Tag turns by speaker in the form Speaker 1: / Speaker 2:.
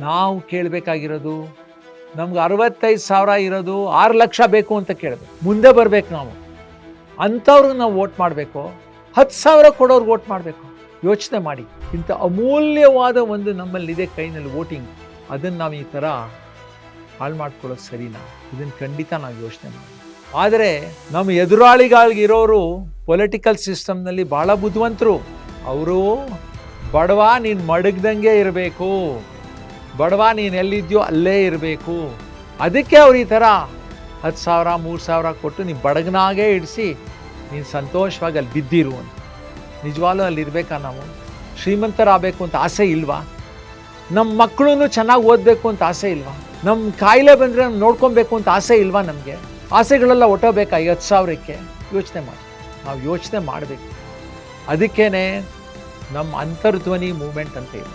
Speaker 1: ನಾವು ಕೇಳಬೇಕಾಗಿರೋದು, ನಮ್ಗೆ ಅರವತ್ತೈದು ಸಾವಿರ ಇರೋದು ಆರು ಲಕ್ಷ ಬೇಕು ಅಂತ ಕೇಳಬೇಕು ಮುಂದೆ ಬರಬೇಕು ನಾವು. ಅಂಥವ್ರಿಗೆ ನಾವು ವೋಟ್ ಮಾಡಬೇಕು. ಹತ್ತು ಸಾವಿರ ಕೊಡೋರ್ಗೆ ವೋಟ್ ಮಾಡಬೇಕು. ಯೋಚನೆ ಮಾಡಿ. ಇಂಥ ಅಮೂಲ್ಯವಾದ ಒಂದು ನಮ್ಮಲ್ಲಿದೆ ಕೈನಲ್ಲಿ ವೋಟಿಂಗ್. ಅದನ್ನು ನಾವು ಈ ಥರ ಹಾಳು ಮಾಡ್ಕೊಳ್ಳೋದು ಸರಿನಾ? ಇದನ್ನು ಖಂಡಿತ ನಾವು ಯೋಚನೆ ಮಾಡಿ ಆದರೆ ನಮ್ಮ ಎದುರಾಳಿಗಳಿಗಿರೋರು ಪೊಲಿಟಿಕಲ್ ಸಿಸ್ಟಮ್ನಲ್ಲಿ ಭಾಳ ಬುದ್ಧಿವಂತರು. ಅವರು ಬಡವ ನೀನು ಮಡಗ್ದಂಗೆ ಇರಬೇಕು. ಬಡವ, ನೀನು ಎಲ್ಲಿದ್ಯೋ ಅಲ್ಲೇ ಇರಬೇಕು. ಅದಕ್ಕೆ ಅವ್ರು ಈ ಥರ ಹತ್ತು ಸಾವಿರ, ಮೂರು ಸಾವಿರ ಕೊಟ್ಟು ನೀನು ಬಡಗನಾಗೇ ಇಡಿಸಿ, ನೀನು ಸಂತೋಷವಾಗಿ ಅಲ್ಲಿ ಬಿದ್ದಿರು ಅಂತ. ನಿಜವಾಗ್ಲೂ ಅಲ್ಲಿ ಇರಬೇಕಾ ನಾವು? ಶ್ರೀಮಂತರಾಗಬೇಕು ಅಂತ ಆಸೆ ಇಲ್ವಾ? ನಮ್ಮ ಮಕ್ಕಳೂ ಚೆನ್ನಾಗಿ ಓದಬೇಕು ಅಂತ ಆಸೆ ಇಲ್ವಾ? ನಮ್ಮ ಕಾಯಿಲೆ ಬಂದರೆ ನೋಡ್ಕೊಬೇಕು ಅಂತ ಆಸೆ ಇಲ್ವಾ ನಮಗೆ? ಆಸೆಗಳೆಲ್ಲ ಒಟ್ಟಬೇಕಾ ಈ ಹತ್ತು ಸಾವಿರಕ್ಕೆ? ಯೋಚನೆ ಮಾಡಿ. ನಾವು ಯೋಚನೆ ಮಾಡಬೇಕು. ಅದಕ್ಕೇ ನಮ್ಮ ಅಂತರ್ಧ್ವನಿ ಮೂಮೆಂಟ್ ಅಂತ ಇದೆ